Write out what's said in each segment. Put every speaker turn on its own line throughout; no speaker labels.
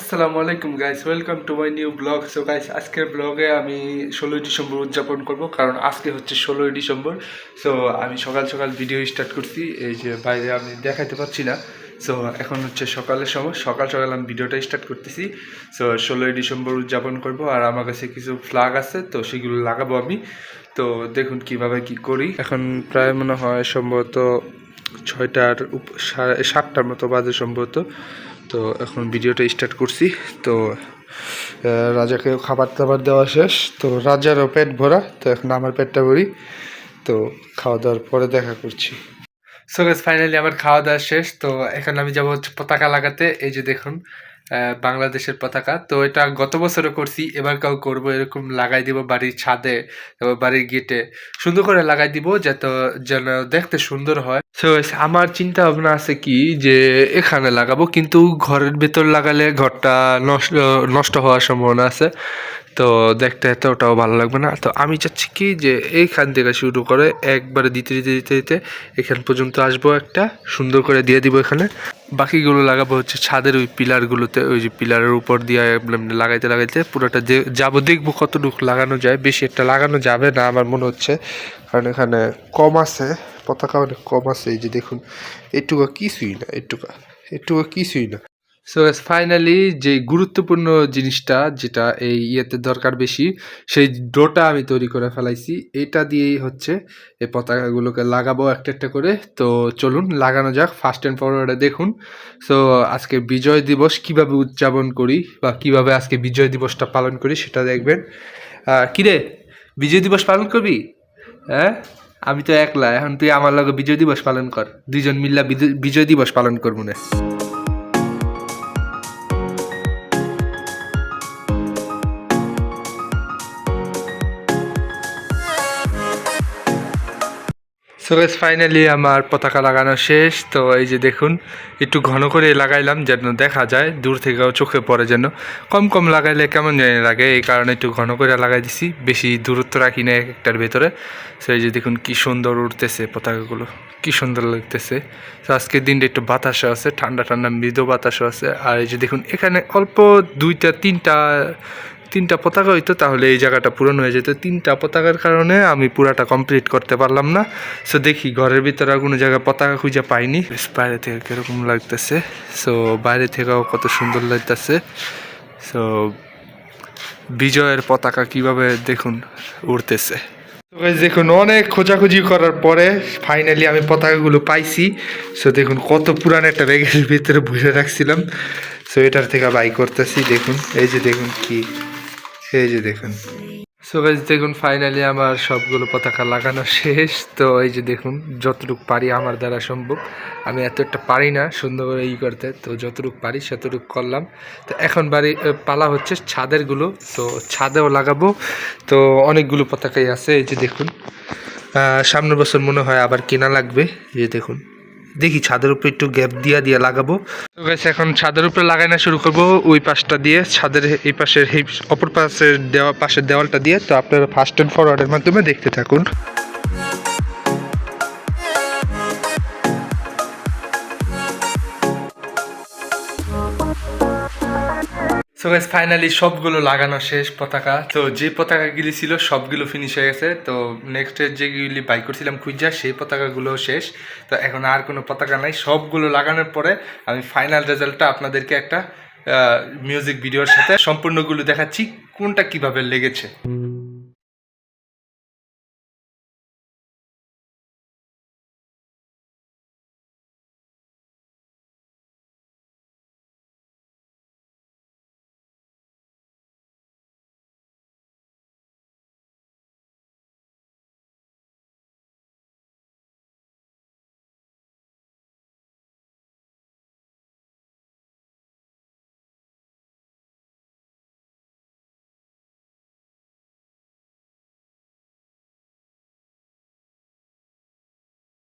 আসসালামু আলাইকুম guys welcome to my new blog so guys আজকের ব্লগে আমি ষোলোই ডিসেম্বর উদযাপন করব, কারণ আজকে হচ্ছে ষোলোই ডিসেম্বর। সো আমি সকাল সকাল ভিডিও স্টার্ট করছি। এই যে বাইরে আমি দেখাতে পাচ্ছি না। সো এখন হচ্ছে সকালের সময়। সকাল সকাল আমি ভিডিওটা স্টার্ট করতেছি। সো ষোলোই ডিসেম্বর উদযাপন করব। আর আমার কাছে কিছু ফ্লাগ আছে, তো সেগুলো লাগাবো আমি। তো দেখুন কীভাবে কি করি। এখন প্রায় মনে হয় সম্ভবত ছয়টার সাড়ে সাতটার মতো বাজে সম্ভবত। তো এখন ভিডিওটা স্টার্ট করছি। তো রাজাকে খাবার দাবার দেওয়া শেষ। তো রাজারও পেট ভরা, তো এখন আমার পেটটা ভরি। তো খাওয়া দাওয়ার পরে দেখা করছি। সো ফাইনালি আমার খাওয়া দাওয়া শেষ। তো এখন আমি যাব হচ্ছে পতাকা লাগাতে। এই যে দেখুন বাংলাদেশের পতাকা। তো এটা গত বছরও করছি এবার কাউ করব। এরকম লাগাই দিব বাড়ির ছাদে তারপর বাড়ির গেটে। সুন্দর করে লাগাই দিব যাতে যেন দেখতে সুন্দর হয়। তো আমার চিন্তা ভাবনা আছে কি যে এখানে লাগাবো, কিন্তু ঘরের ভেতর লাগালে ঘরটা নষ্ট নষ্ট হওয়ার সম্ভাবনা আছে। তো দেখতে এতটাও ভালো লাগবে না। তো আমি চাচ্ছি কি যে এইখান থেকে শুরু করে একবারে দিতে দিতে দিতে দিতে এখান পর্যন্ত আসব একটা, সুন্দর করে দিয়ে দিব এখানে। বাকিগুলো লাগাবো হচ্ছে ছাদের ওই পিলারগুলোতে, ওই যে পিলারের উপর দিয়ে লাগাইতে লাগাইতে পুরোটা যাব দেখব কতটুকু লাগানো যায়। বেশি একটা লাগানো যাবে না আমার মনে হচ্ছে, কারণ এখানে কম আছে, পতাকা অনেক কম আছে, এই যে দেখুন, এটুকু কিছুই না, এটুকু এটুকু কিছুই না। সো ফাইনালি যে গুরুত্বপূর্ণ জিনিসটা যেটা এই ইয়েতে দরকার বেশি, সেই ডোটা আমি তৈরি করে ফেলাইছি। এটা দিয়েই হচ্ছে এই পতাকাগুলোকে লাগাবো একটা একটা করে। তো চলুন, লাগানো যাক ফার্স্ট অ্যান্ড ফরওয়ার্ডে দেখুন। সো আজকে বিজয় দিবস কীভাবে উদযাপন করি বা কীভাবে আজকে বিজয় দিবসটা পালন করি সেটা দেখবেন। কিরে, বিজয় দিবস পালন করবি? হ্যাঁ আমি তো একলা, এখন তুই আমার লগে বিজয় দিবস পালন কর। দুইজন মিল্লা বিজয় দিবস পালন করব না। সো গাইস ফাইনালি আমার পতাকা লাগানো শেষ। তো এই যে দেখুন, একটু ঘন করে লাগাইলাম যেন দেখা যায়, দূর থেকেও চোখে পড়ে যেন। কম কম লাগাইলে কেমন জানি লাগে, এই কারণে একটু ঘন করে লাগাই দিছি, বেশি দূরত্ব রাখি না এক একটার ভেতরে। সো এই যে দেখুন কি সুন্দর উঠতেছে পতাকাগুলো, কি সুন্দর লাগতেছে। তো আজকের দিনটা একটু বাতাসও আছে, ঠান্ডা ঠান্ডা মৃদু বাতাসও আছে। আর এই যে দেখুন, এখানে অল্প দুইটা, তিনটা তিনটা পতাকা হইতো, তাহলে এই জায়গাটা পূরণ হয়ে যেত। তিনটা পতাকার কারণে আমি পুরাটা কমপ্লিট করতে পারলাম না। সো দেখি ঘরের ভিতরে আর কোনো জায়গায় পতাকা খুঁজে পাইনি। বাইরে থেকে কীরকম লাগতেছে। সো বাইরে থেকেও কত সুন্দর লাগতেছে। সো বিজয়ের পতাকা কীভাবে দেখুন, উড়তেছে। দেখুন, অনেক খোঁজাখুঁজি করার পরে ফাইনালি আমি পতাকাগুলো পাইছি। সো দেখুন, কত পুরান একটা ব্যাগের ভিতরে বসে রাখছিলাম। সো এটার থেকে বাই করতেছি, দেখুন। এই যে দেখুন কি এই যে দেখুন। সো গাইজ দেখুন ফাইনালি আমার সবগুলো পতাকা লাগানো শেষ। তো এই যে দেখুন, যতটুকু পারি আমার দ্বারা সম্ভব। আমি এতটা পারি না সুন্দরভাবে ই করতে। তো যতটুকু পারি সেতটুকু করলাম। তো এখন বাড়ি পালা হচ্ছে ছাদেরগুলো। তো ছাদেও লাগাবো। তো অনেকগুলো পতাকাই আছে। এই যে দেখুন সামনের বছর মনে হয় আবার কেনা লাগবে। এই যে দেখুন। দেখি ছাদের উপরে একটু গ্যাপ দিয়া দিয়ে লাগাবো। তো গাইস এখন ছাদের উপরে লাগানো শুরু করব, ওই পাশটা দিয়ে ছাদের এই পাশের অপর পাশের দেওয়া পাশের দেওয়ালটা দিয়ে, তো আপনারা ফার্স্ট অ্যান্ড ফরওয়ার্ডের মাধ্যমে দেখতে থাকুন। সো গাইস ফাইনালি সবগুলো লাগানো শেষ পতাকা। তো যে পতাকাগুলি ছিল, সবগুলো ফিনিশ হয়ে গেছে। তো নেক্সট যেগুলি বাই করছিলাম খুঁজা, সেই পতাকাগুলো শেষ। তো এখন আর কোনো পতাকা নাই। সবগুলো লাগানোর পরে আমি ফাইনাল রেজাল্টটা আপনাদেরকে একটা মিউজিক ভিডিওর সাথে সম্পূর্ণগুলো দেখাচ্ছি, কোনটা কীভাবে লেগেছে।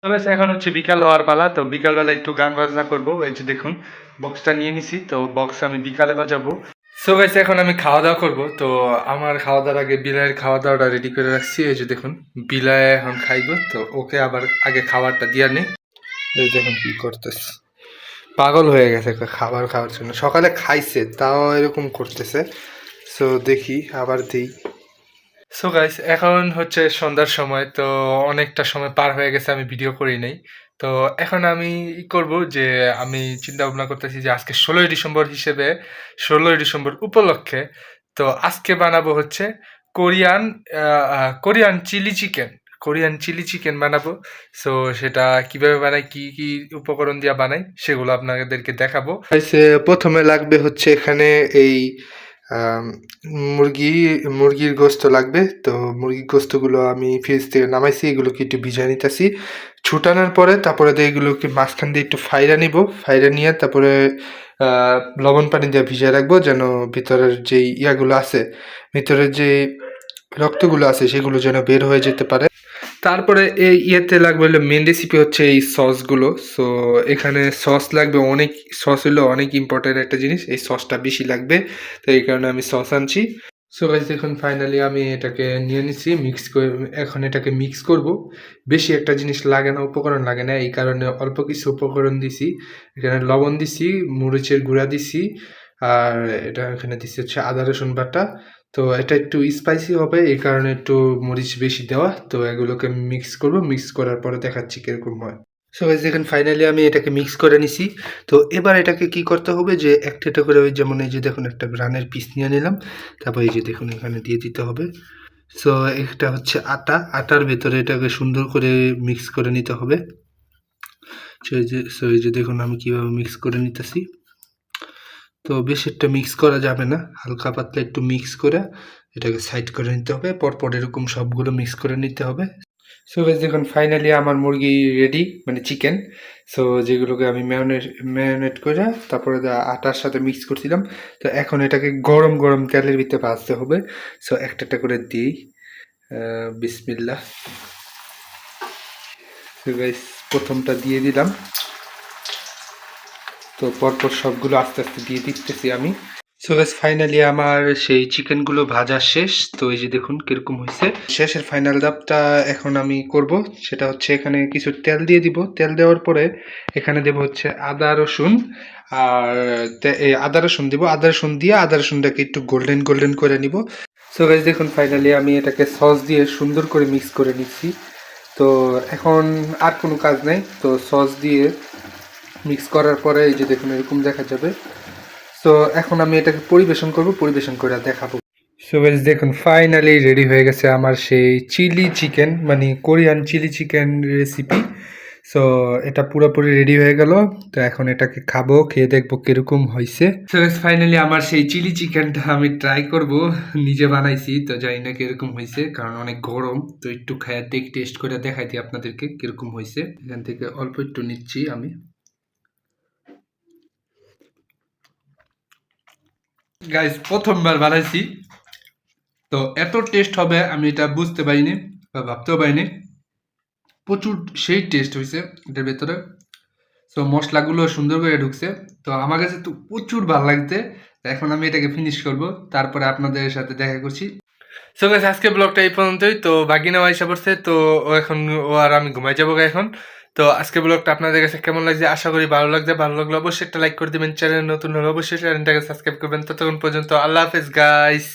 তবে এখন হচ্ছে বিকাল হওয়ার পালা, তো বিকালবেলা একটু গান বাজনা করব। এই যে দেখুন বক্সটা নিয়ে নিছি, তো বক্স আমি বিকালে বাজাবো। সো গাইস এখন আমি খাওয়া দাওয়া করব। তো আমার খাওয়া দাওয়ার আগে বিলায়ের খাওয়া দাওয়াটা রেডি করে রাখছি। এই যে দেখুন বিলায় এখন খাইবো, তো ওকে আবার আগে খাবারটা দিয়া নেই এই দেখুন কি করতেছে। পাগল হয়ে গেছে খাবার খাওয়ার জন্য। সকালে খাইছে, তাও এরকম করতেছে। সো দেখি, আবার দিই। সো গাইস এখন হচ্ছে সন্ধ্যার সময়, তো অনেকটা সময় পার হয়ে গেছে, আমি ভিডিও করি নাই। তো এখন আমি করব যে, আমি চিন্তা ভাবনা করতেছি যে, আজকে ষোলোই ডিসেম্বর হিসেবে, ষোলোই ডিসেম্বর উপলক্ষে, তো আজকে বানাবো হচ্ছে Korean Korean chilli chicken. Korean chilli chicken বানাবো। সো সেটা কীভাবে বানাই, কি কি উপকরণ দিয়ে বানাই, সেগুলো আপনাদেরকে দেখাবো। প্রথমে লাগবে হচ্ছে এখানে এই মুরগি, মুরগির গোস্ত লাগবে। তো মুরগির গোস্তগুলো আমি ফ্রিজ থেকে নামাইছি, এগুলোকে একটু ভিজাই নিতেছি। ছুটানোর পরে তারপরে দিয়ে এগুলোকে মাঝখান দিয়ে একটু ফাইরা নিব। ফাইরা নিয়ে তারপরে লবণ পানি দিয়ে ভিজিয়ে রাখব যেন ভিতরের যে ইয়াগুলো আছে, ভিতরের যে রক্তগুলো আছে, সেগুলো যেন বের হয়ে যেতে পারে। তারপরে এই ইয়েতে লাগবে হলো মেন রেসিপি হচ্ছে এই সসগুলো সো এখানে সস লাগবে অনেক সস হলো অনেক ইম্পর্টেন্ট একটা জিনিস। এই সসটা বেশি লাগবে, তো এই কারণে আমি সস আনছি। সো গাইজ দেখুন ফাইনালি আমি এটাকে নিয়ে নিচ্ছি মিক্স করে, এখন এটাকে মিক্স করব। বেশি একটা জিনিস লাগে না, উপকরণ লাগে না, এই কারণে অল্প কিছু উপকরণ দিছি। এখানে লবণ দিছি, মরিচের গুঁড়া দিছি, আর এটা এখানে দিছি হচ্ছে আদা রসুন বাটা। তো এটা একটু স্পাইসি হবে, এই কারণে একটু মরিচ বেশি দেওয়া। তো এগুলোকে মিক্স করব মিক্স করার পরে দেখাচ্ছি কীরকম হয়। সো গাইজ দেখেন ফাইনালি আমি এটাকে মিক্স করে নিছি। তো এবার এটাকে কি করতে হবে যে, একটা একটা করে ওই যেমন এই যে দেখুন একটা ব্রানের পিস নিয়ে নিলাম। তারপর এই যে দেখুন এখানে দিয়ে দিতে হবে। সো এটা হচ্ছে আটা। আটার ভেতরে এটাকে সুন্দর করে মিক্স করে নিতে হবে। সো এই যে দেখুন আমি কীভাবে মিক্স করে নিতেছি। তো বেশ একটা মিক্স করা যাবে না। হালকা পাতলা একটু মিক্স করে এটাকে সাইড করে নিতে হবে। পরপর এরকম সবগুলো মিক্স করে নিতে হবে। সো বেশ, দেখুন ফাইনালি আমার মুরগি রেডি মানে চিকেন সো যেগুলোকে আমি ম্যারিনেট ম্যারিনেট করে তারপরে আটার সাথে মিক্স করছিলাম, তো এখন এটাকে গরম গরম তেলের ভিতরে ভাজতে হবে। সো একটা একটা করে দিই। বিসমিল্লা প্রথমটা দিয়ে দিলাম। তো পরপর সবগুলো আস্তে আস্তে দিয়ে দিতেছি আমি। সো গাইস ফাইনালি আমার সেই চিকেনগুলো ভাজা শেষ। তো এই যে দেখুন কীরকম হয়েছে শেষের ফাইনাল ধাপটা এখন আমি করব। সেটা হচ্ছে এখানে কিছু তেল দিয়ে দিব। তেল দেওয়ার পরে এখানে দেব হচ্ছে আদা, রসুন। আর আদা, রসুন দিব। আদা, রসুন দিয়ে আদা, রসুনটাকে একটু গোল্ডেন গোল্ডেন করে নিব। সো গাইস দেখুন ফাইনালি আমি এটাকে সস দিয়ে সুন্দর করে মিক্স করে নিচ্ছি। তো এখন আর কোনো কাজ নেই। তো সস দিয়ে মিক্স করার পরে এই যে দেখুন, এরকম দেখা যাবে। সো এখন আমি এটাকে পরিবেশন করব, পরিবেশন করে দেখাবো। সো গাইস দেখুন ফাইনালি রেডি হয়ে গেছে আমার সেই চিলি চিকেন মানে Korean chilli chicken recipe so এটা পুরোপুরি রেডি হয়ে গেল। তো এখন এটাকে খাব, খেয়ে দেখব কীরকম হয়েছে। সো ফাইনালি আমার সেই চিলি চিকেনটা আমি ট্রাই করব। নিজে বানাইছি, তো জানি না কীরকম হয়েছে, কারণ অনেক গরম। তো একটু খায় দেখ টেস্ট করে দেখাই দিই আপনাদেরকে কীরকম হয়েছে। এখান থেকে অল্প একটু নিচ্ছি আমি। গাইস প্রথমবার বানাইছি। তো এত টেস্ট হবে, আমি এটা বুঝতে পারিনি বা ভাবতেও পারিনি। প্রচুর সেই টেস্ট হয়েছে এটার ভেতরে। সো মশলাগুলো সুন্দর করে ঢুকছে। তো আমার কাছে তো প্রচুর ভালো লাগছে। এখন আমি এটাকে ফিনিশ করব। তারপরে আপনাদের সাথে দেখা করছি। সো গাইস আজকে ব্লগটা এই পর্যন্তই। তো বাগিনা আইসা পড়ছে, তো ও এখন, ও আর আমি ঘুমাই যাব এখন। তো আজকে ব্লগটা আপনাদের কাছে কেমন লাগছে? আশা করি ভালো লাগছে। ভালো লাগলে অবশ্যই একটা লাইক করে দেবেন। চ্যানেল নতুন হলে অবশ্যই চ্যানেলটাকে সাবস্ক্রাইব করবেন। ততক্ষণ পর্যন্ত আল্লাহ হাফেজ গাইস